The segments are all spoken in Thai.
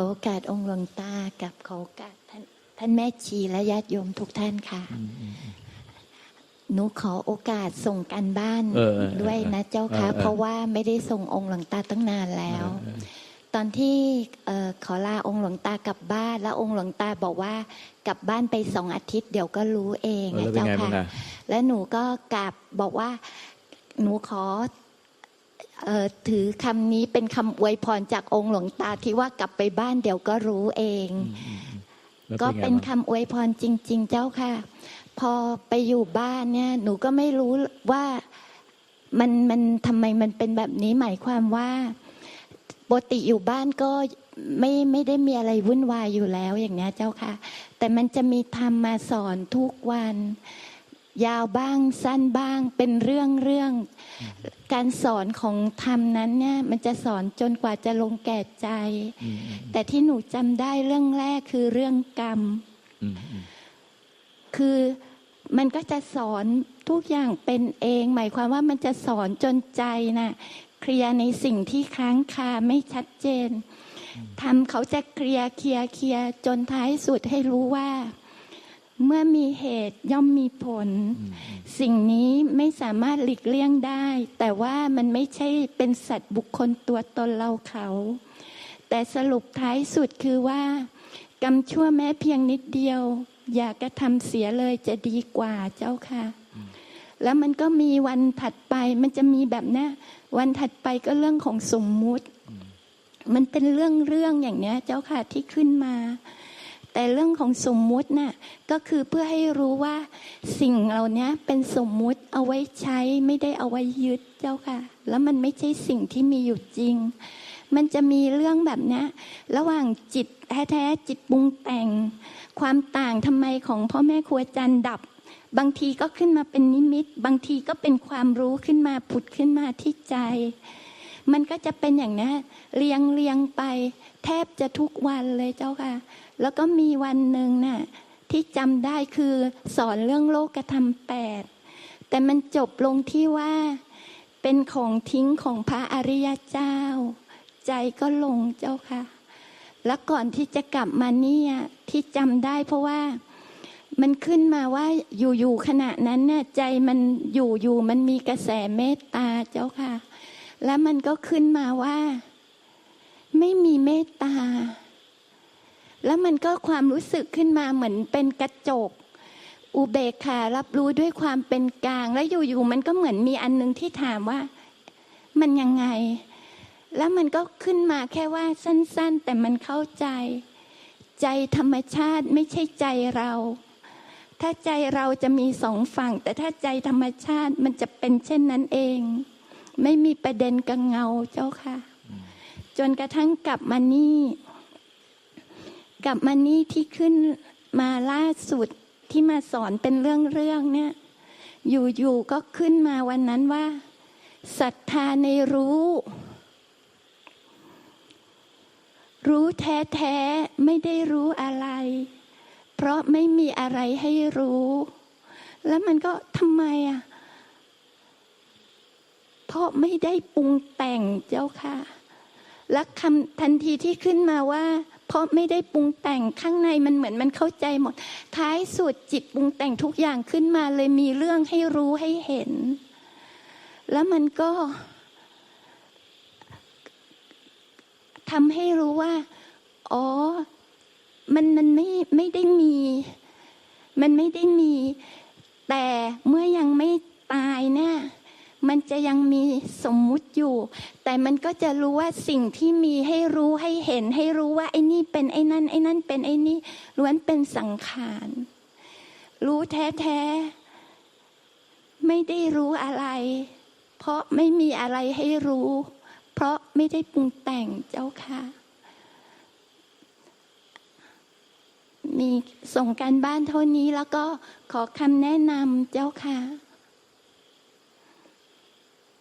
อโอกาสองค์หลวงตากับขอโอกาสท่านท่านแม่ชีและญาติโยมทุกท่านค่ะ หนูขอโอกาสส่งกันบ้านเออเออเออด้วยนะเจ้าค่ะเออเออเพราะว่าไม่ได้ส่งองค์หลวงตาตั้งนานแล้วเออตอนที่เอ่อขอลาองค์หลวงตากลับบ้าน แล้วองค์หลวงตาบอกว่ากลับบ้านไปสองอาทิตย์เดี๋ยวก็รู้เองเออนะแล้วเป็นเจ้าไงบ้าค่ะงอะแล้วหนูก็กลับบอกว่า หนูขอเออ ถือคำนี้เป็นคำอวยพรจากองค์หลวงตาที่ว่ากลับไปบ้านเดี๋ยวก็รู้เองแล้วก็ไงเป็นบ้างคำอวยพรจริง ๆ เจ้าค่ะ พอไปอยู่บ้านเนี่ย หนูก็ไม่รู้ว่ามันมันทำไมมันเป็นแบบนี้หมายความว่าปกติอยู่บ้านก็ไม่ไม่ได้มีอะไรวุ่นวายอยู่แล้วอย่างเนี้ยเจ้าค่ะ แต่มันจะมีธรรมมาสอนทุกวัน ยาวบ้างสั้นบ้างเป็นเรื่องเรื่อง การสอนของธรรมนั้นเนี่ยมันจะสอนจนกว่าจะลงแก่ใจอืมอืมแต่ที่หนูจำได้เรื่องแรกคือเรื่องกรรมอืมอืมคือมันก็จะสอนทุกอย่างเป็นเอง หมายความว่ามันจะสอนจนใจนะ่ะเคลียร์ในสิ่งที่ค้างคาไม่ชัดเจนทำเขาจะเคลียร์เคลียร์เคลียร์จนท้ายสุดให้รู้ว่า เมื่อมีเหตุย่อมมีผลอืมสิ่งนี้ไม่สามารถหลีกเลี่ยงได้ แต่ว่ามันไม่ใช่เป็นสัตว์บุคคลตัวตนเราเขา แต่สรุปท้ายสุดคือว่ากรรมชั่วแม้เพียงนิดเดียว อย่ากระทำเสียเลยจะดีกว่าเจ้าค่ะ แล้วมันก็มีวันถัดไปมันจะมีแบบเนี้ยวันถัดไปก็เรื่องของสมมุติ มันเป็นเรื่องเรื่องอย่างเนี้ย เจ้าค่ะที่ขึ้นมา แต่เรื่องของสมมุติน่ะก็คือเพื่อให้รู้ว่าสิ่งเหล่านี้เป็นสมมุติเอาไว้ใช้ไม่ได้เอาไว้ยึดเจ้าค่ะ แล้วมันไม่ใช่สิ่งที่มีอยู่จริง มันจะมีเรื่องแบบนี้ระหว่างจิตแท้ๆจิตปรุงแต่ง ความต่างทำไมของพ่อแม่ครัวจันดับ บางทีก็ขึ้นมาเป็นนิมิต บางทีก็เป็นความรู้ขึ้นมาผุดขึ้นมาที่ใจ มันก็จะเป็นอย่างนี้เรียงเรียงไป แทบจะทุกวันเลยเจ้าค่ะ แล้วก็มีวันหนึ่งน่ะที่จำได้คือสอนเรื่องโลกธรรมแปดแต่มันจบลงที่ว่า เป็นของทิ้งของพระอริยเจ้า ใจก็ลงเจ้าค่ะ แล้วก่อนที่จะกลับมาเนี่ยที่จำได้เพราะว่ามันขึ้นมาว่าอยู่ๆขณะนั้นเนี่ยใจมันอยู่ๆมันมีกระแสเมตตาเจ้าค่ะ แล้วมันก็ขึ้นมาว่า ไม่มีเมตตา แล้วมันก็ความรู้สึกขึ้นมาเหมือนเป็นกระจก อุเบกขารับรู้ด้วยความเป็นกลาง แล้วอยู่ๆมันก็เหมือนมีอันหนึงที่ถามว่า มันยังไง แล้วมันก็ขึ้นมาแค่ว่าสั้น ๆ แต่มันเข้าใจ ใจธรรมชาติไม่ใช่ใจเราถ้าใจเราจะมีสองฝั่ง แต่ถ้าใจธรรมชาติมันจะเป็นเช่นนั้นเอง ไม่มีประเด็นกับเงาเจ้าค่ะ จนกระทั่งกลับมานี่ กลับมานี่ที่ขึ้นมาล่าสุดที่มาสอนเป็นเรื่องๆเนี่ย อยู่ๆก็ขึ้นมาวันนั้นว่าศรัทธาในรู้ รู้แท้ๆไม่ได้รู้อะไร เพราะไม่มีอะไรให้รู้ แล้วมันก็ทำไมอะ เพราะไม่ได้ปรุงแต่งเจ้าค่ะ และคำทันทีที่ขึ้นมาว่า เพราะไม่ได้ปรุงแต่งข้างในมันเหมือนมันเข้าใจหมด ท้ายสุดจิตปรุงแต่งทุกอย่างขึ้นมาเลยมีเรื่องให้รู้ให้เห็น แล้วมันก็ทำให้รู้ว่า อ๋อ มันมันไม่ไม่ได้มี มันไม่ได้มี แต่เมื่อยังไม่ตายเนี่ย มันจะยังมีสมมุติอยู่ แต่มันก็จะรู้ว่าสิ่งที่มีให้รู้ให้เห็น ให้รู้ว่าไอ้นี่เป็นไอ้นั่นไอ้นั่นเป็นไอ้นี่ล้วนเป็นสังขาร รู้แท้ๆไม่ได้รู้อะไร เพราะไม่มีอะไรให้รู้ เพราะไม่ได้ปรุงแต่งเจ้าค่ะมีส่งการบ้านเท่านี้แล้วก็ขอคำแนะนำเจ้าค่ะ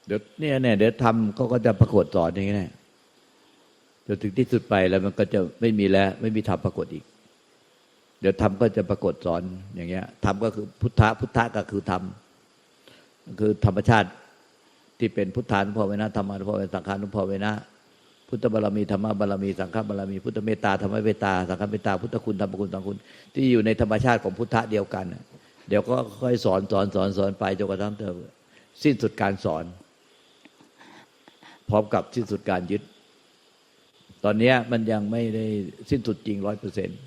เดี๋ยวเนี่ยเนี่ยเดี๋ยวทำเขาก็จะปรากฏสอนอย่างนี้แน่จนถึงที่สุดไปแล้วมันก็จะไม่มีแล้ว ไม่มีธรรมปรากฏอีก เดี๋ยวธรรมก็จะปรากฏสอนอย่างเงี้ยธรรมก็คือพุทธะพุทธะก็คือธรรมคือธรรมชาติที่เป็นพุทธานุภาเวนะธรรมานุภาเวนะสังขานุภาเวนะพุทธบารมีธรรมบารมีสังฆบารมีพุทธเมตตาธรรมเมตตาสังฆเมตตาพุทธคุณธรรมคุณสังคุณ ที่อยู่ในธรรมชาติของพุทธะเดียวกัน เดี๋ยวก็ค่อยสอนสอนสอนสอนไปจนกระทั่งเธอสิ้นสุดการสอน พร้อมกับสิ้นสุดการยึด ตอนนี้มันยังไม่ได้สิ้นสุดจริงร้อยเปอร์เซ็นต์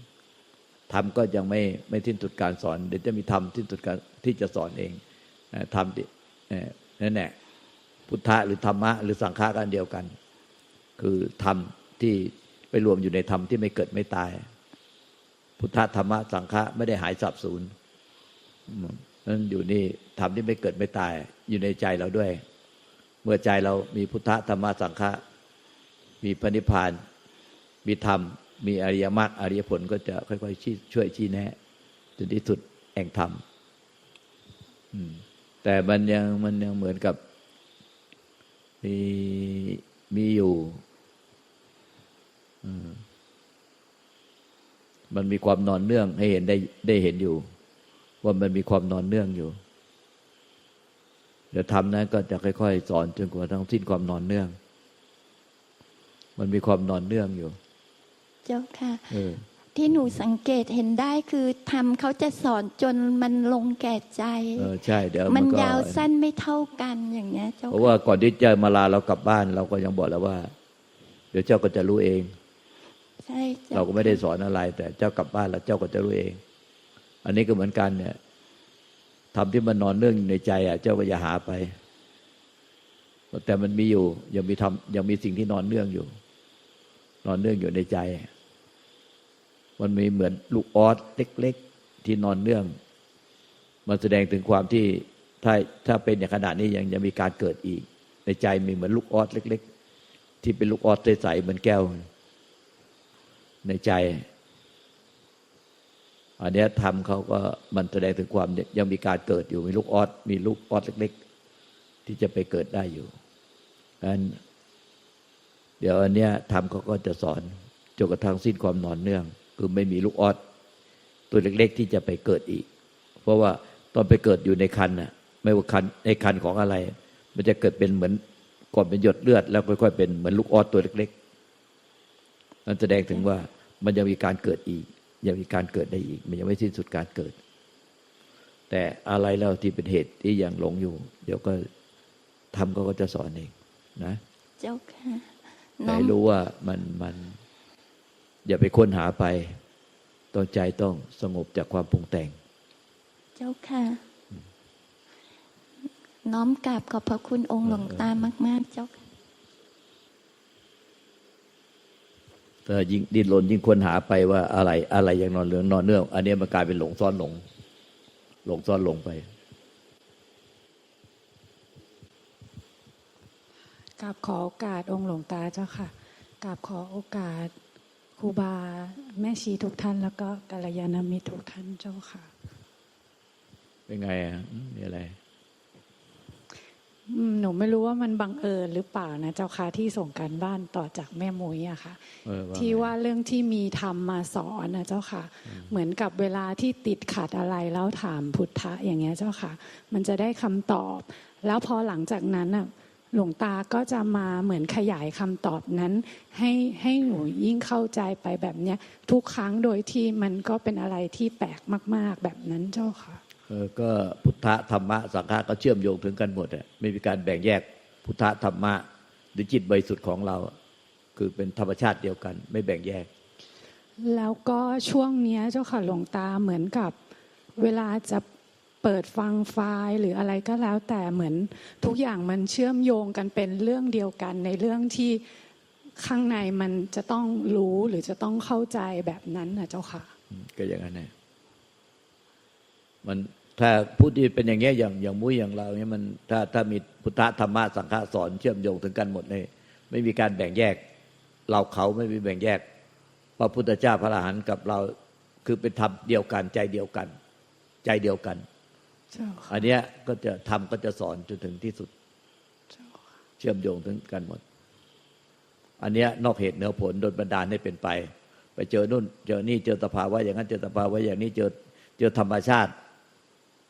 ทำก็ยังไม่ไม่สิ้นสุดการสอน เดี๋ยวจะมีธรรมสิ้นสุดการที่จะสอนเองนะทำที่เอ่อนั่นแหละพุทธะหรือธรรมะ หรือสังฆะกันเดียวกัน คือธรรมที่ไปรวมอยู่ในธรรมที่ไม่เกิดไม่ตาย พุทธธรรมะสังฆะไม่ได้หายสับสูญนั้นอยู่นี่ธรรมที่ไม่เกิดไม่ตายอยู่ในใจเราด้วย เมื่อใจเรามีพุทธธรรมะสังฆะมีพระนิพพาน มีธรรม มีอริยมรรคอริยผลก็จะค่อยๆชช่วยชี้แนะจนที่สุดแห่งธรรมแต่มันยังมันยังเหมือนกับมีมีอยู่มมันมีความนอนเนื่องให้เห็นได้ได้เห็นอยู่ ว่ามันมีความนอนเนื่องอยู่ เดี๋ยวทำนั้นก็จะค่อย ๆ สอนจนกว่าทั้งสิ้นความนอนเนื่อง มันมีความนอนเนื่องอยู่ เจ้าค่ะเออที่หนูสังเกตเห็นได้คือทำเขาจะสอนจนมันลงแก่ใจเออใช่เดี๋ยวมัมันนก็ยาวสั้นไม่เท่ากันอย่างเงี้ยเจ้าเพราะค่ะว่าก่อนที่จะมาลาเรากลับบ้าน เราก็ยังบอกแล้วว่า เดี๋ยวเจ้าก็จะรู้เอง ใช่จ้เราก็ไม่ได้สอนอะไร แต่เจ้ากลับบ้านแล้วเจ้าก็จะรู้เอง อันนี้ก็เหมือนกันเนี่ย ทำที่มันนอนเนื่องอยู่ในใจอะเจ้าก็อย่าหาไป แต่มันมีอยู่ ยังมีทำยังมีสิ่งที่นอนเนื่องอยู่ นอนเนื่องอยู่ในใจ มันมีเหมือนลูกออสเล็ก ๆ ที่นอนเนื่อง มันแสดงถึงความที่ถ้าถ้าเป็นอย่างขนาดนี้ยังยังมีการเกิดอีก ในใจมีเหมือนลูกออสเล็ก ๆ ที่เป็นลูกออสใสๆเหมือนแก้ว ในใจ อันเนี้ยทำเขาก็มันแสดงถึงความยังมีการเกิดอยู่มีลูกออสมีลูกออสเล็ก ๆ ที่จะไปเกิดได้อยู่อันเดี๋ยวอันเนี้ยทำเขาก็จะสอนจนกระทั่งสิ้นความนอนเนื่อง คือไม่มีลูกออสตัวเล็ก ๆ ที่จะไปเกิดอีก เพราะว่าตอนไปเกิดอยู่ในคันน่ะ ไม่ว่าคันในคันของอะไร มันจะเกิดเป็นเหมือนก่อนเป็นหยดเลือด แล้วค่อย ๆ เป็นเหมือนลูกออสตัวเล็ก ๆ นั่นแสดงถึงว่ามันยังมีการเกิดอีก ยังมีการเกิดได้อีก มันยังไม่สิ้นสุดการเกิด แต่อะไรแล้วที่เป็นเหตุที่ยังหลงอยู่ เดี๋ยวก็ทำก็จะสอนเองนะ เจ้าค่ะแต่น้อมให้รู้ว่ามันมัน อย่าไปค้นหาไปต้องใจต้องสงบจากความปรุงแต่ง เจ้าค่ะ น้อมกราบขอบพระคุณองค์หลวงตามาก ๆ เจ้าค่ะ ถ้า ยิ่งดิ้นรนยิ่งค้นหาไปว่าอะไรอะไรอย่างนอนเรืองนอนเนื่อง อันเนี้ยมันกลายเป็นหลงซ่อนหลง หลงซ่อนหลงไปกราบขอโอกาสองค์หลวงตาเจ้าค่ะกราบขอโอกาสครูบาแม่ชีทุกท่าน แล้วก็กัลยาณมิตรทุกท่านเจ้าค่ะ เป็นไงอะอืมมีอะไรอืม หนูไม่รู้ว่ามันบังเอิญหรือเปล่านะเจ้าค่ะที่ส่งการบ้านต่อจากแม่มุ้ยอะค่ะเออว่าที่ไงว่าเรื่องที่มีธรรมมาสอนนะเจ้าค่ะ เหมือนกับเวลาที่ติดขัดอะไรแล้วถามพุทธะอย่างเงี้ยเจ้าค่ะ มันจะได้คำตอบ แล้วพอหลังจากนั้นน่ะหลวงตาก็จะมาเหมือนขยายคำตอบนั้น ให้ให้หนูยิ่งเข้าใจไปแบบเนี้ย ทุกครั้งโดยที่มันก็เป็นอะไรที่แปลกมาก ๆ แบบนั้นเจ้าค่ะเออ ก็พุทธะธรรมะสังฆะก็เชื่อมโยงถึงกันหมดอะไม่มีการแบ่งแยกพุทธะธรรมะหรือจิตบริสุทธิ์ของเรา คือเป็นธรรมชาติเดียวกัน ไม่แบ่งแยก แล้วก็ช่วงเนี้ยเจ้าค่ะหลวงตาเหมือนกับเวลาจะเปิดฟังไฟล์หรืออะไรก็แล้วแต่เหมือนทุกอย่างมันเชื่อมโยงกันเป็นเรื่องเดียวกัน ในเรื่องที่ข้างในมันจะต้องรู้หรือจะต้องเข้าใจแบบนั้นนะเจ้าค่ะอืมก็อย่างนั้นนะมัน ถ้าพูดที่เป็นอย่างเงี้ยอย่างอย่างมุ้ยอย่างเราเนี่ยมันถ้าถ้ามีพุทธธรรมะสังฆะสอนเชื่อมโยงถึงกันหมดเลยไม่มีการแบ่งแยก เราเขาไม่มีแบ่งแยกพระพุทธเจ้าพระอรหันต์กับเราคือเป็นธรรมเดียวกันใจเดียวกัน ใจเดียวกันเจ้าค่ะอันเนี้ยก็จะทำก็จะสอนจนถึงที่สุดเจ้าค่ะเชื่อมโยงถึงกันหมด อันเนี้ยนอกเหตุเหนือผลโดนบันดาลให้เป็นไป ไปเจอนู่น เจอนี่เจอสภาวะอย่างนั้นเจอสภาวะอย่างนี้เจอเจอธรรมชาติ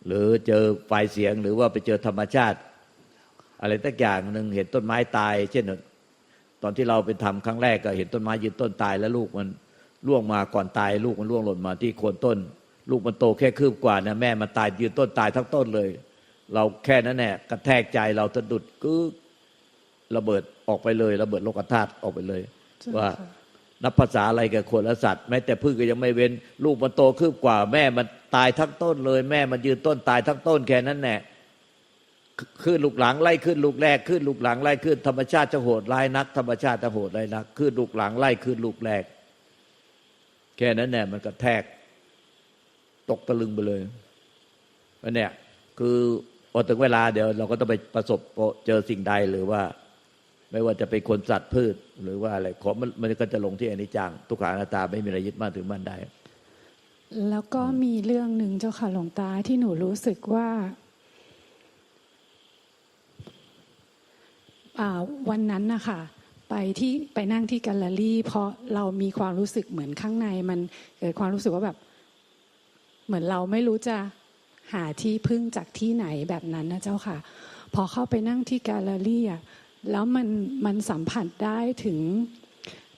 หรือเจอไฟเสียงหรือว่าไปเจอธรรมชาติ อะไรตักอย่างหนึ่งเห็นต้นไม้ตาย เช่นตอนที่เราไปทำครั้งแรกก็เห็นต้นไม้ยืนต้นตาย แล้วลูกมันร่วงมาก่อนตาย ลูกมันร่วงหล่นมาที่โคนต้น ลูกมันโตแค่คืบกว่านะแม่มันตายยืนต้นตายทั้งต้นเลย เราแค่นั้นแหละกระแทกใจเราสะดุดกึกระเบิดออกไปเลย ระเบิดโลกธาตุออกไปเลยว่า นับภาษาอะไรกับคนและสัตว์แม้แต่พืชก็ยังไม่เว้น ลูกมันโตคืบกว่า แม่มันตายทั้งต้นเลย แม่มันยืนต้นตายทั้งต้นแค่นั้นแหละขึ้นลูกหลังไล่ขึ้นลูกแรกขึ้นลูกหลังไล่ขึ้นธรรมชาติจะโหดร้ายนัก ธรรมชาติจะโหดร้ายนักขึ้นลูกหลังไล่ขึ้นลูกแรก แค่นั้นแหละมันกระแทก ตกตะลึงไปเลยมันเนี่ยคือพอถึงเวลาเดี๋ยวเราก็ต้องไปประสบเจอสิ่งใดหรือว่า ไม่ว่าจะเป็นคนสัตว์พืช หรือว่าอะไรของมันมันก็จะลงที่อนิจจังทุกขานาตาไม่มีอะไรยึดมั่นถือมั่นได้ แล้วก็มีเรื่องหนึ่งเจ้าค่ะหลวงตาที่หนูรู้สึกว่าอ่าวันนั้นนะคะไปที่ไปนั่งที่แกลเลอรี่ เพราะเรามีความรู้สึกเหมือนข้างใน มันเกิดความรู้สึกว่าแบบ เหมือนเราไม่รู้จะหาที่พึ่งจากที่ไหนแบบนั้นนะเจ้าค่ะ พอเข้าไปนั่งที่แกลเลอรี่อะ แล้วมันมันสัมผัสได้ถึง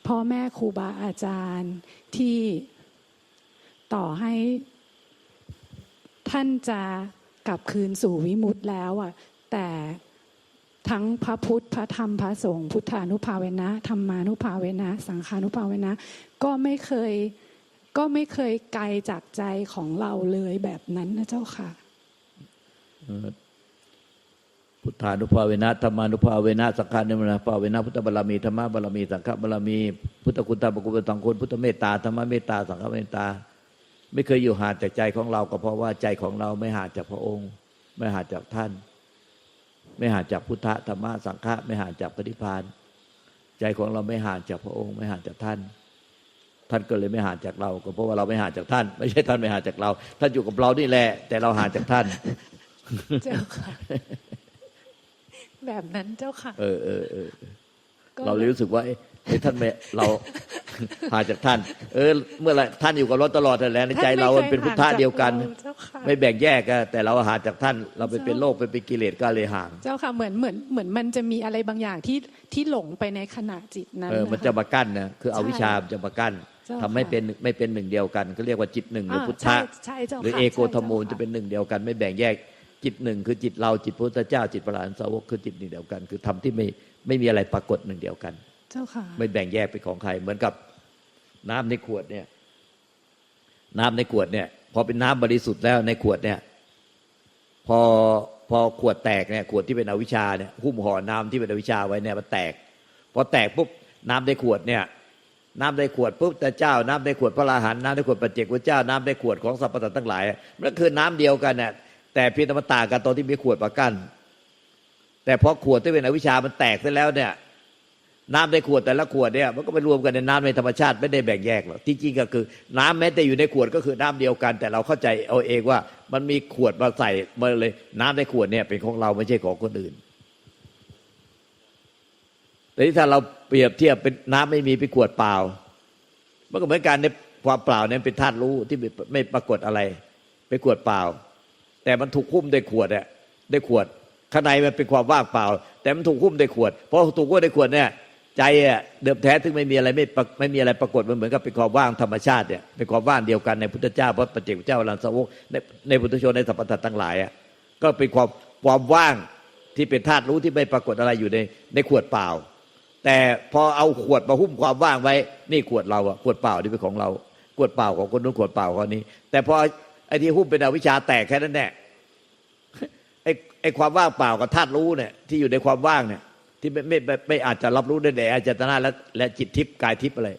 พ่อแม่ครูบาอาจารย์ที่ต่อให้ท่านจะกลับคืนสู่วิมุตติแล้วอะแต่ทั้งพระพุทธพระธรรมพระสงฆ์พุทธานุภาเวนะธรรมานุภาเวนะ สังฆานุภาเวนะ ก็ไม่เคยก็ไม่เคยไกลจากใจของเราเลยแบบนั้นนะเจ้าค่ะ พุทธานุภาเวนะธรรมานุภาเวนะสังฆานุภาเวนะพุทธบารมีธรรมบารมีสังฆบารมีพุทธคุณธรรมคุณสังคุณพุทธเมตตาธรรมเมตตาสังฆเมตตา ไม่เคยอยู่ห่างจากใจของเราก็เพราะว่าใจของเราไม่ห่างจากพระองค์ ไม่ห่างจากท่าน ไม่ห่างจากพุทธธรรมะสังฆะไม่ห่างจากปฏิพานใจของเราไม่ห่างจากพระองค์ ไม่ห่างจากท่าน ท่านก็เลยไม่ห่างจากเรา ก็เพราะว่าเราไม่ห่างจากท่าน ไม่ใช่ท่านไม่ห่างจากเรา ท่านอยู่กับเรานี่แหละ แต่เราห่างจากท่านเจ้าค่ะ แบบนั้นเจ้าค่ะ เออเออเออก็เราเลยรู้สึกว่าเอ๊ะเอ๊ะท่านไม่เราห่างจากท่าน เออ เมื่อไหรท่านอยู่กับเราตลอดแต่แล้วในใจเรามันเป็นพุทธะเดียวกันท่าไม่คห่างจากเราเจ้าค่ะไม่แบ่งแยกกันแต่เราห่างจากท่าน เราไปเป็นโลกไปเป็นกิเลสก็เลยห่าง เจ้าค่ะเหมือนเหมือนเหมือนมันจะมีอะไรบางอย่างที่ที่หลงไปในขณะจิตนั้นเออมันคจะมากั้นนะคือเอาใช่วิชามันจะมากั้นเจ้าทำให้ค่ะเป็นไม่เป็นหนึ่งเดียวกันก็เรียกว่าจิตหนึ่งหรืออ่าพุทใช่ธะใช่เจ้าหรือค่ะเอโกธรรมูลใช่จะเป็นหนึ่งเดียวกัน ไม่แบ่งแยก จิตหนึ่งคือจิตเราจิตพระพุทธเจ้าจิตพระอรหันตสาวกคือจิตหนึ่งเดียวกัน คือทำที่ไม่ไม่มีอะไรปรากฏหนึ่งเดียวกัน เจ้าค่ะ ไม่แบ่งแยกเป็นของใคร เหมือนกับน้ำในขวดเนี่ย น้ำในขวดเนี่ย พอเป็นน้ำบริสุทธิ์แล้วในขวดเนี่ย พอพอขวดแตกเนี่ยขวดที่เป็นอวิชชาเนี่ยหุ้มห่อน้ำที่เป็นอวิชชาไว้เนี่ยมันแตก พอแตกปุ๊บน้ำในขวดเนี่ยน้ำในขวดปุ๊บแต่เจ้า น้ำในขวดพระอราหันต์น้ำในขวดปัจเจกพุทธเจ้า น้ำในขวดของสรรพสัตว์ทั้งหลายมันก็คือน้ำเดียวกันเนี่ย แต่เพียงแต่มันต่างกันตอนที่มีขวดมากั้นแต่พอขวดที่เป็นอวิชามันแตกเสร็จแล้วเนี่ย น้ำในขวดแต่ละขวดเนี่ยมันก็ไปรวมกันในน้ำในธรรมชาติไม่ได้แบ่งแยกหรอกที่จริงก็คือ น้ำแม้แต่อยู่ในขวดก็คือน้ำเดียวกัน แต่เราเข้าใจเอาเองว่ามันมีขวดมาใส่มาเลย น้ำในขวดเนี่ยเป็นของเราไม่ใช่ของคนอื่นแต่ที่ถ้าเราเปรียบเทียบเป็นน้ำไม่มีเป็นขวดเปล่ามันก็เหมือนกันในความเปล่าเนี่ยเป็นธาตุรู้ที่ไม่ไม่ปรากฏอะไรเป็นขวดเปล่า แต่มันถูกหุ้มด้วยขวดเนี่ยด้วยขวด ข้างในมันเป็นความว่างเปล่า แต่มันถูกหุ้มด้วยขวดเพราะถูกหุ้มด้วยขวดเนี่ยใจอะเดิมแท้ถึงไม่มีอะไรไม่ไม่มีอะไรปรากฏมันเหมือนกับเป็นความว่างธรรมชาติเนี่ยเป็นความว่างเดียวกันในพุทธเจ้าพระปัจเจกเจ้าอรันสาวกในในพุทธชนในสัพพะทั้งหลายอะก็เป็นความความว่างที่เป็นธาตุรู้ที่ไม่ปรากฏอะไรอยู่ในในขวดเปล่า แต่พอเอาขวดมาหุ้มความว่างไว้นี่ขวดเราอะขวดเปล่านี่เป็นของเราขวดเปล่าของคนนู้นขวดเปล่าของคนนี้ แต่พอ อ้ที่หุ้มเป็นอวิชชาแตกแค่นั้นแหละไอ้ไอ้ความว่างเปล่ากับธาตุรู้เนี่ยที่อยู่ในความว่างเนี่ย ที่ไม่ไม่ไม่ไม่อาจจะรับรู้ได้แต่อาจตนาและและจิตทิพย์กายทิพย์อะไร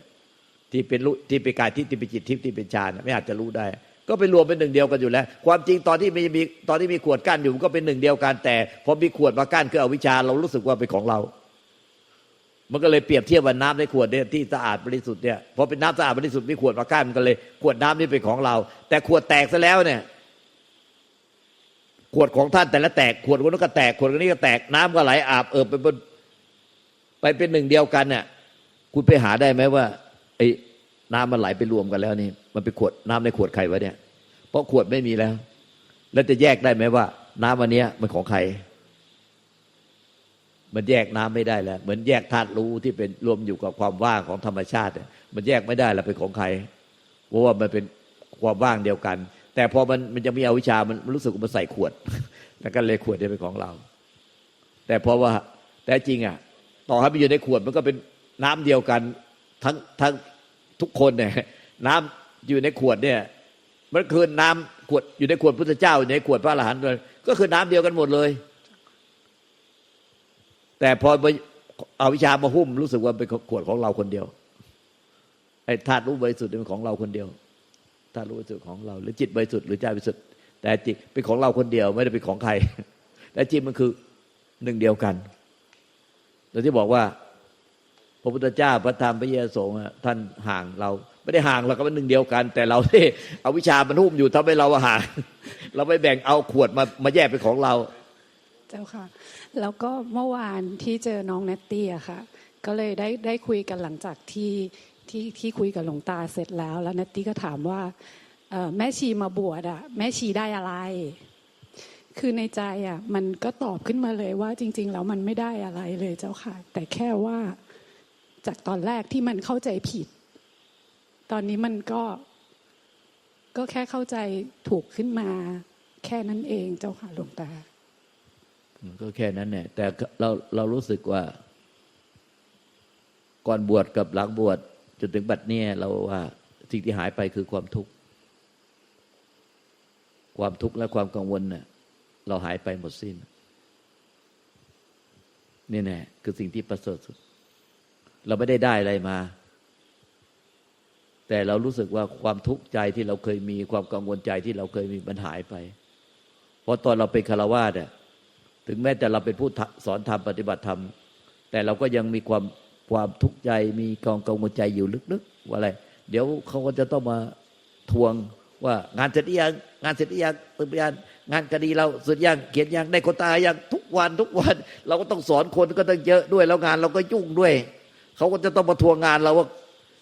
ที่เป็นรู้ที่เป็นกายทิพย์ที่เป็นจิตทิพย์ที่เป็นฌานไม่อาจจะรู้ได้ ก็ไปรวมเป็นหนึ่งเดียวกันอยู่แล้ว ความจริงตอนที่มีมีตอนที่มีขวดกั้นอยู่ก็เป็นหนึ่งเดียวกันแต่พอมีขวดมากั้นคืออวิชชาเรารู้สึกว่าเป็นของเรา มันก็เลยเปรียบเทียบว่าน้ำในขวดเนี่ยที่สะอาดบริสุทธิ์เนี่ยพอเป็นน้ำสะอาดบริสุทธิ์มีขวดมากั้นมันก็เลย ขวดน้ำนี่เป็นของเรา แต่ขวดแตกซะแล้วเนี่ย ขวดของท่านแต่ละแตกขวดคนนู้นก็แตกขวดคนนี้ก็แตกน้ำก็ไหลอาบเออไปบนไปเป็นหนึ่งเดียวกันเนี่ยคุณไปหาได้ไหมว่าไอ้น้ำมันไหลไปรวมกันแล้วนี่ มันเป็นขวดน้ำในขวดใครวะเนี่ย เพราะขวดไม่มีแล้ว แล้วจะแยกได้ไหมว่า น้ำวันเนี้ยมันของใคร มันแยกน้ำไม่ได้แล้ว เหมือนแยกธาตุรู้ที่เป็นรวมอยู่กับความว่างของธรรมชาติเนี่ยมันแยกไม่ได้แล้วเป็นของใครเพราะว่ามันเป็นความว่างเดียวกัน แต่พอมันมันจะมีอวิชามันรู้สึกว่ามันใส่ขวด แล้วก็เลยขวดเนี่ยเป็นของเรา แต่เพราะว่าแต่จริงอะ ต่อให้มันอยู่ในขวดมันก็เป็นน้ำเดียวกันทั้งทั้งทุกคนเนี่ยน้ำอยู่ในขวดเนี่ย มันคือน้ำขวดอยู่ในขวดพุทธเจ้าอยู่ในขวดพระอรหันต์เลยก็คือน้ำเดียวกันหมดเลย แต่พอเอาวิชามาหุ้มรู้สึกว่าเป็นขวดของเราคนเดียว ไอ้ธาตุรู้บริสุทธิ์เป็นของเราคนเดียวธาตุรู้บริสุทธิ์ของเรา หรือจิตบริสุทธิ์หรือใจบริสุทธิ์แต่จิตเป็นของเราคนเดียว ไม่ได้เป็นของใครแต่จิตมันคือหนึ่งเดียวกันแต่ที่บอกว่าพระพุทธเจ้าพระธรรมพระเยสงฆ์ท่านห่างเรา ไม่ได้ห่างเราก็เป็นหนึ่งเดียวกัน แต่เราที่เอาวิชามันหุ้มอยู่ทำให้เราห่าง เราไปแบ่งเอาขวดมามาแยกเป็นของเรา เจ้าค่ะ แล้วก็เมื่อวานที่เจอน้องเนตตี้อะค่ะ ก็เลยได้ได้คุยกันหลังจากที่ที่ที่คุยกับหลวงตาเสร็จแล้ว แล้วเนตตี้ก็ถามว่าแม่ชีมาบวชอะแม่ชีได้อะไร คือในใจอะมันก็ตอบขึ้นมาเลยว่าจริง ๆ แล้วมันไม่ได้อะไรเลยเจ้าค่ะ แต่แค่ว่าจากตอนแรกที่มันเข้าใจผิด ตอนนี้มันก็ก็แค่เข้าใจถูกขึ้นมา แค่นั้นเองเจ้าค่ะหลวงตา ก็แค่นั้นแหละแต่เราเรารู้สึกว่า ก่อนบวชกับหลังบวชจนถึงบัดเนี้ยเราว่าสิ่งที่หายไปคือความทุกข์ความทุกข์และความกังวลเน่ะเราหายไปหมดสิ้นนี่แน่คือสิ่งที่ประเสริฐสุด เราไม่ได้ได้อะไรมา แต่เรารู้สึกว่าความทุกข์ใจที่เราเคยมีความกังวลใจที่เราเคยมีมันหายไป เพราะตอนเราเป็นคารวาสเนี่ย ถึงแม้แต่เราเป็นผู้สอนธรรมปฏิบัติธรรม แต่เราก็ยังมีความความทุกข์ใจมีกองกังวลใจอยู่ลึกๆว่าอะไร เดี๋ยวเขาก็จะต้องมาทวงว่างานเสร็จหรือยังงานเสร็จหรือยังตื่นยังงานคดีเราเสร็จยังเขียนยังได้คนตายยังทุกวันทุกวัน เราก็ต้องสอนคนก็ต้องเยอะด้วยแล้วงานเราก็ยุ่งด้วยเขาก็จะต้องมาทวงงานเราว่า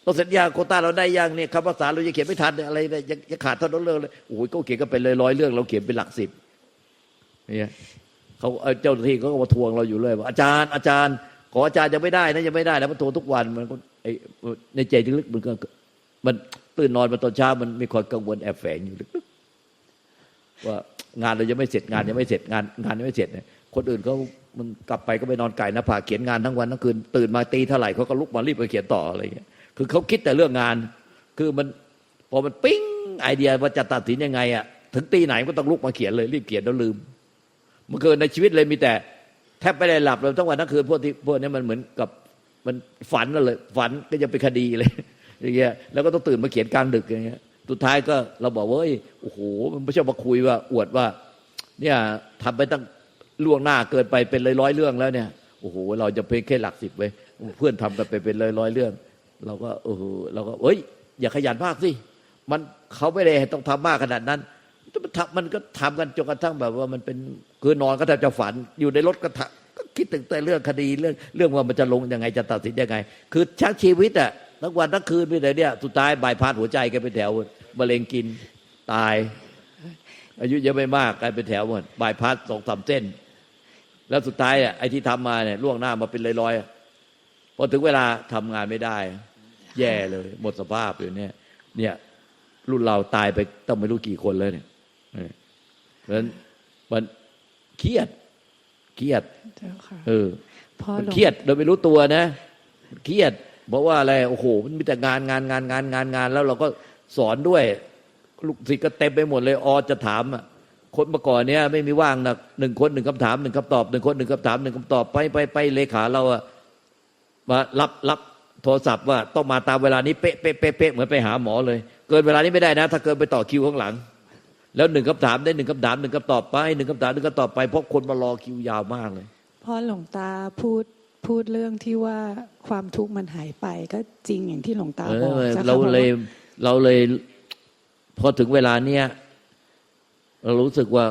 เราเสร็จยังโคต้าเราได้ยังเนี่ยคำภาษาเราจะเขียนไม่ทันอะไรเนี่ยยังยังขาดเท่านั้นเรื่องเลยโอ้ยก็เขียนกันไปเลยร้อยเรื่อง เราเขียนเป็นหลักสิบเนี่ย เขาเจ้าหน้าที่เขาก็มาทวงเราอยู่เลยว่าอาจารย์อาจารย์ ขออาจารย์ยังไม่ได้นะยังไม่ได้แล้วมันทวงทุกวันมันก็ไอในใจลึกๆมันก็มันตื่นนอนมาตอนเช้ามันมีความกังวลแอบแฝงอยู่ลึกๆว่างานเรายังไม่เสร็จงานยังไม่เสร็จงานงานยังไม่เสร็จเนี่ยคนอื่นเขามันกลับไปก็ไปนอนไก่นะผาเขียนงานทั้งวันทั้งคืนตื่นมาตีเท่าไหร่เขาก็ลุกมารีบไปเขียนต่ออะไรอย่างเงี้ยคือเขาคิดแต่เรื่องงาน คือมันพอมันปิ้งไอเดียว่าจะตัดสินยังไงอะถึงตีไหนก็ต้องลุกมาเขียนเลยรีบเขียนแล้วลืม เมื่อคืนในชีวิตเลยมีแต่ แทบไม่ได้หลับเลยทั้งวันทั้งคืนพวกที่พวกนี้มันเหมือนกับมันฝันเลย ฝันก็ยังเป็นคดีเลยอย่างเงี้ยแล้วก็ต้องตื่นมาเขียนกลางดึกอย่างเงี้ยสุดท้ายก็เราบอกว่าเอ้ยโอ้โหมันไม่ใช่มาคุยว่า อวดว่า เนี่ยทำไปตั้งล่วงหน้าเกินไปเป็นร้อยร้อยเรื่องแล้วเนี่ยโอ้โหเราจะเป็นแค่หลักสิบไว้ยเพื่อนทำกันไปเป็นร้อยร้อยเรื่อง เราก็เออเราก็เอ้ย อย่าขยันมากสิมันเขาไม่ได้ต้องทำมากขนาดนั้น มันทำมันก็ทำกันจนกระทั่งแบบว่ามันเป็นคือนอนก็แทบจะฝันอยู่ในรถก็ทก็คิดถึงแต่เรื่องคดีเรื่องเรื่องว่ามันจะลงยังไงจะตัดสินยังไง คือชักชีวิตอะทั้งวันทั้งคืนไปเลยเนี่ยสุดท้ายบายพาสหัวใจกันเป็นแถวมะเร็งกินตาย อายุยังไม่มากกลายเป็นแถวหมดบายพาสสองสามเส้น แล้วสุดท้ายอะไอ้ที่ทำมาเนี่ยล่วงหน้ามาเป็นร้อยๆพอถึงเวลาทำงานไม่ได้ แย่เลย หมดสภาพอยู่เนี่ย เนี่ยรุ่นเราตายไปต้องไม่รู้กี่คนแล้วเนี่ย เพราะฉะนั้นมันเครียดเครียดเจ้าค่ะเออพอมันหลวงเครียดโดยไม่รู้ตัวนะเครียด เพราะว่าอะไรโอ้โห มันมีแต่งานงานงานงานงานงาน แล้วเราก็สอนด้วยลูกศิษย์ก็เต็มไปหมดเลยอจะถามอะคนเมื่อก่อนเนี้ยไม่มีว่างนะหนึ่งคนหนึ่งคำถามหนึ่งคำตอบหนึ่งคนหนึ่งคำถามหนึ่งคำตอบไปไปไปเลขาเราอะมารับรับโทรศัพท์ว่าต้องมาตามเวลานี้เป๊ะเป๊ะเป๊ะเป๊ะเหมือนไปหาหมอเลย เกินเวลานี้ไม่ได้นะ ถ้าเกินไปต่อคิวข้างหลัง แล้วหนึ่งคำถามได้หนึ่งคำถามหนึ่งคำตอบไปหนึ่งคำถามหนึ่งคำตอบไปเพราะคนมารอคิวยาวมากเลยพอหลวงตาพูดพูดเรื่องที่ว่าความทุกข์มันหายไปก็จริงอย่างที่หลวงตาเอบอกอจ้ค่ะเราเลยพะว่เราเลยพอถึงเวลาเนี้ยเรารู้สึกว่า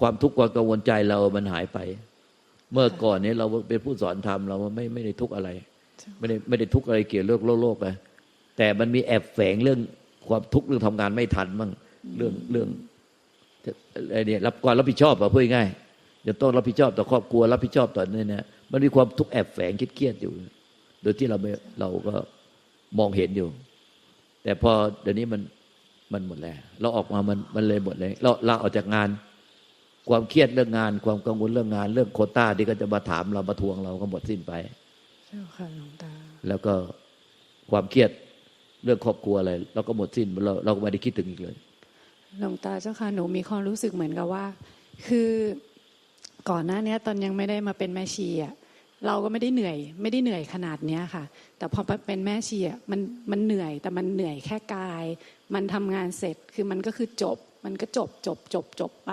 ความทุกข์ความกังวลใจเรามันหายไป เมื่อก่อนเนี้เราเป็นผู้สอนธรรมเราไม่ไม่ได้ทุกข์อะไร ไม่ได้ไม่ได้ทุกข์อะไรเกี่ยวเรื่องโลกโลกเลยแต่มันมีแอบแฝงเรื่องความทุกข์เรื่องทำงานไม่ทันมั่งเรื่องเรื่องอะไร เนี่ยรับความรับผิดชอบอะพูดง่ายๆจะต้องรับผิดชอบต่อครอบครัวรับผิดชอบต่อเนี่ยนะมันมีความทุกข์แอบแฝงคิดเครียดอยู่ โดยที่เราไม่เราก็มองเห็นอยู่ แต่พอเดี๋ยวนี้มันมันหมดแล้ว เราออกมามันมันเลยหมดเลยเราเราออกจากงาน ความเครียดเรื่องงาน ความกังวลเรื่องงาน เรื่องโควต้าที่ก็จะมาถามเรามาทวงเราก็หมดสิ้นไปเจ้าค่ะหลวงตา แล้วก็ความเครียดเรื่องครอบครัวอะไรเราก็หมดสิ้นเราเราก็ไม่ได้คิดถึงอีกเลย หลวงตาเจ้าค่ะหนูมีความรู้สึกเหมือนกับว่า คือก่อนหน้านี้ตอนยังไม่ได้มาเป็นแม่ชีอะเราก็ไม่ได้เหนื่อย ไม่ได้เหนื่อยขนาดเนี้ยค่ะ แต่พอเป็นแม่ชีอะมันมันเหนื่อยแต่มันเหนื่อยแค่กาย มันทำงานเสร็จคือมันก็คือจบ มันก็จบจบจบจบไป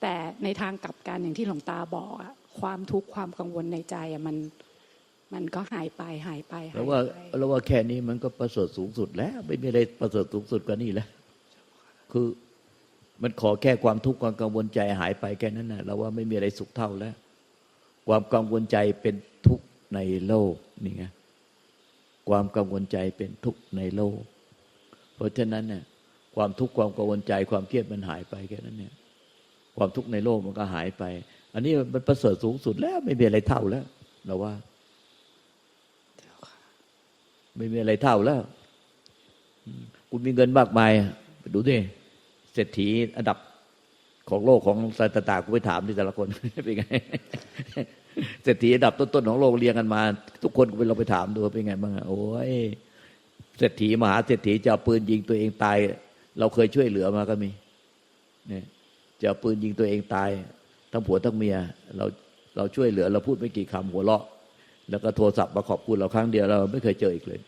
แต่ในทางกลับกันอย่างที่หลวงตาบอกอะความทุกข์ความกังวลในใจอะมันมันก็หายไปหายไปหายแล้วว่าแล้วว่าแค่นี้มันก็ประเสริฐสูงสุดแล้ว ไม่มีอะไรประเสริฐสูงสุดกว่านี้แล้ว คือมันขอแค่ความทุกข์ความกังวลใจหายไปแค่นั้นนะเราว่าไม่มีอะไรสุขเท่าแล้ว ความกังวลใจเป็นทุกข์ในโลกนี่ไงความกังวลใจเป็นทุกข์ในโลก เพราะฉะนั้นเนี่ยความทุกข์ความกังวลใจความเครียดมันหายไปแค่นั้นเนี่ยความทุกข์ในโลกมันก็หายไป อันนี้มันประเสริฐสูงสุดแล้วไม่มีอะไรเท่าแล้วเราว่า ไม่มีอะไรเท่าแล้ว คุณมีเงินมากมายไปดูดิ เศรษฐีอันดับของโลกของสายตากูไปถามที่แต่ละคนเป็นไงเศรษฐีอันดับต้นๆของโลกเรียงกันมา ทุกคนกูไปเราไปถามดูเป็นไงบ้างอะโอ้ยเศรษฐีมหาเศรษฐีจะเอาปืนยิงตัวเองตาย เราเคยช่วยเหลือมาก็มีเนี่ยจะเอาปืนยิงตัวเองตาย ทั้งผัวทั้งเมีย เราเราช่วยเหลือ เราพูดไม่กี่คำหัวเราะ แล้วก็โทรศัพท์มาขอบคุณเราครั้งเดียวเราไม่เคยเจออีกเลย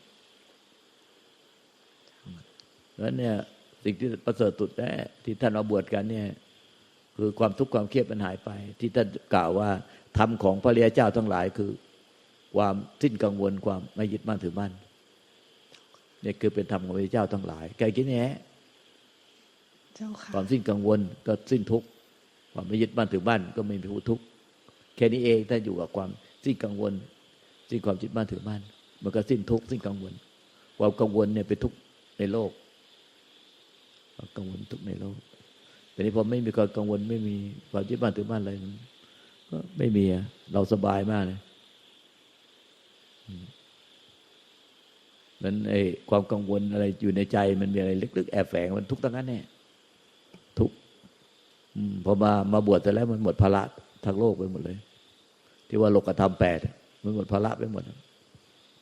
แล้วเนี่ย สิ่งที่ประเสริฐสุดแน่ที่ท่านมาบวชกันเนี่ยคือความทุกข์ความเครียดมันหายไป ที่ท่านกล่าวว่าธรรมของพระเรียเจ้าทั้งหลายคือ ความสิ้นกังวลความไม่ยึดมั่นถือมั่นเนี่ยคือเป็นธรรมของพระเจ้าทั้งหลายแกคิดแง่เจ้าค่ะความสิ้นกังวลก็สิ้นทุกข์ความไม่ยึดมั่นถือมั่นก็ไม่มีผู้ทุกข์แค่นี้เองถ้าอยู่กับความสิ้นกังวล สิ้นความยึดมั่นถือมั่นมันก็สิ้นทุกข์สิ้นกังวล ความกังวลเนี่ยเป็นทุกข์ในโลก ความกังวลทุกในโลกแต่นี้พอไม่มีความกังวลไม่มีความยึดมั่นถือมั่นอะไรมันก็ไม่มีอะเราสบายมากเลยมนั้นไอ้ความกังวลอะไรอยู่ในใจ มันมีอะไรลึกๆแอบแฝงมันทุกข์ทั้งนั้นเนี่ยทุกอพอมามาบวชแต่แล้วมันหมดภาระทางโลกไปหมดเลย ที่ว่าโลกธรรมแปดมันหมดภาระไปหมด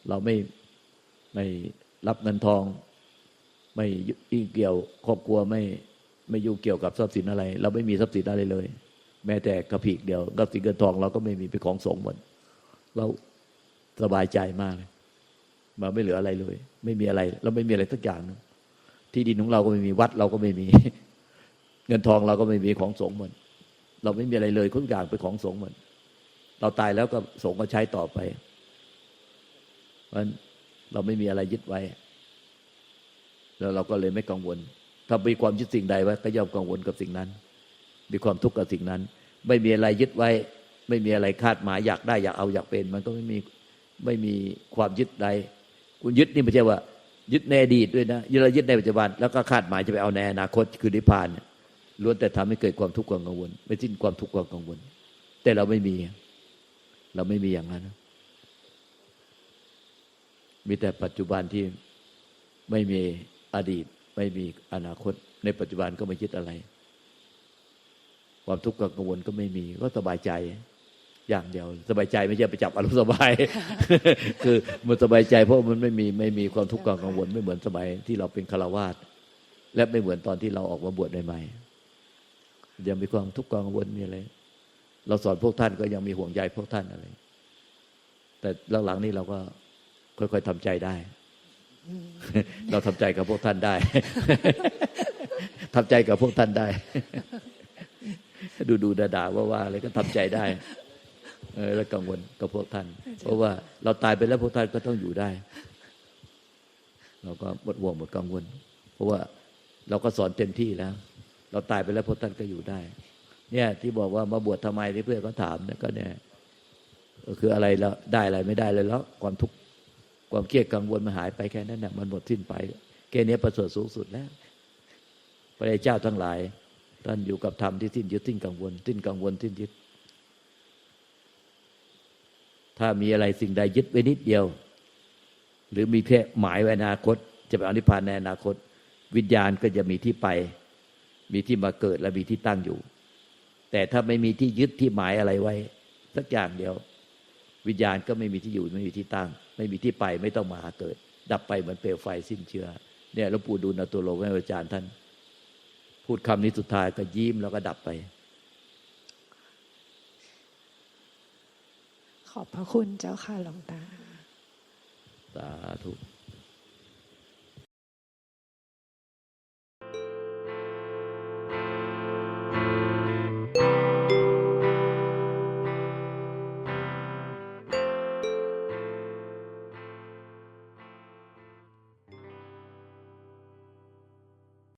เราไม่ไม่รับเงินทอง ไม่ยุ่งเกี่ยวครอบครัวไม่ไม่ยุ่งเกี่ยวกับทรัพย์สินอะไร เราไม่มีทรัพย์สินอะไรเลย แม้แต่กระพีกเดียวทรัพย์สินเงินทองเราก็ไม่มีเป็นของสงฆ์หมดเราสบายใจมากเลยมาไม่เหลืออะไรเลย ไม่มีอะไร เราไม่มีอะไรสักอย่างนึงที่ดินของเราก็ไม่มีวัดเราก็ไม่มี เงินทองเราก็ไม่มีของสงฆ์หมดเราไม่มีอะไรเลยทุกอย่างเป็นของสงฆ์หมดเราตายแล้วก็สงฆ์ก็ใช้ต่อไปเพราะฉะนั้นเราไม่มีอะไรยึดไว้ แล้วเราก็เลยไม่กังวล ถ้ามีความยึดสิ่งใดไว้ก็ย่อมกังวลกับสิ่งนั้น มีความทุกข์กับสิ่งนั้น ไม่มีอะไรยึดไว้ ไม่มีอะไรคาดหมายอยากได้อยากเอาอยากเป็น มันก็ไม่มีไม่มีความยึดใด คุณยึดนี่ไม่ใช่ว่า ยึดในอดีตด้วยนะยึดเรายึดในปัจจุบันแล้วก็คาดหมายจะไปเอาในอนาคตคือนิพพานล้วนแต่ทำให้เกิดความทุกข์ความกังวล ไม่สิ้นความทุกข์ความกังวล แต่เราไม่มี เราไม่มีอย่างนั้นมีแต่ปัจจุบันที่ไม่มี อดีตไม่มีอนาคต ในปัจจุบันก็ไม่คิดอะไร ความทุกข์กังวลก็ไม่มีก็สบายใจ อย่างเดียว สบายใจไม่ใช่ไปจับอารมณ์สบาย คือมันสบายใจ เพราะมันไม่มีไม่มีความทุกข์กังวล ไม่เหมือนสมัยที่เราเป็นฆรวาสและไม่เหมือนตอนที่เราออกมาบวชใหม่ๆยังมีความทุกข์กังวลมีอะไรเราสอนพวกท่านก็ยังมีห่วงใยพวกท่านอะไร แต่หลังๆนี่เราก็ค่อยๆทำใจได้ เราทำใจกับพวกท่านได้ทำใจกับพวกท่านได้ ดูดูด่าด่าว่าว่าอะไรก็ทำใจได้เออแล้วกังวลกับพวกท่าน เพราะว่าเราตายไปแล้วพวกท่านก็ต้องอยู่ได้ เราก็หมดห่วงหมดกังวล เพราะว่าเราก็สอนเต็มที่แล้ว เราตายไปแล้วพวกท่านก็อยู่ได้ เนี่ย ที่บอกว่ามาบวชทำไมที่เพื่อนก็ถามเนี่ยก็เนี่ยเออคืออะไรแล้วได้อะไรไม่ได้เลยแล้วความทุกข์ ความเครียดกังวลมันหายไปแค่นั้นน่ะมันหมดสิ้นไปแค่นี้ประเสริฐสูงสุดแล้ว พระเจ้าทั้งหลาย ท่านอยู่กับธรรมที่สิ้นยึดสิ้นกังวลสิ้นกังวลสิ้นยึด ถ้ามีอะไรสิ่งใดยึดไว้นิดเดียว หรือมีเพียหมายไว้อนาคต จะไปอนิพพานในอนาคต วิญญาณก็จะมีที่ไป มีที่มาเกิดและมีที่ตั้งอยู่ แต่ถ้าไม่มีที่ยึดที่หมายอะไรไว้ สักอย่างเดียว วิญญาณก็ไม่มีที่อยู่ไม่มีที่ตั้ง ไม่มีที่ไปไม่ต้องมาหาเกิด ดับไปเหมือนเปลวไฟสิ้นเชื้อ เนี่ยหลวงปู่ดูลย์อตุโลแม่อาจารย์ท่าน พูดคำนี้สุดท้ายก็ยิ้มแล้วก็ดับไป ขอบพระคุณเจ้าค่ะหลวงตา สาธุ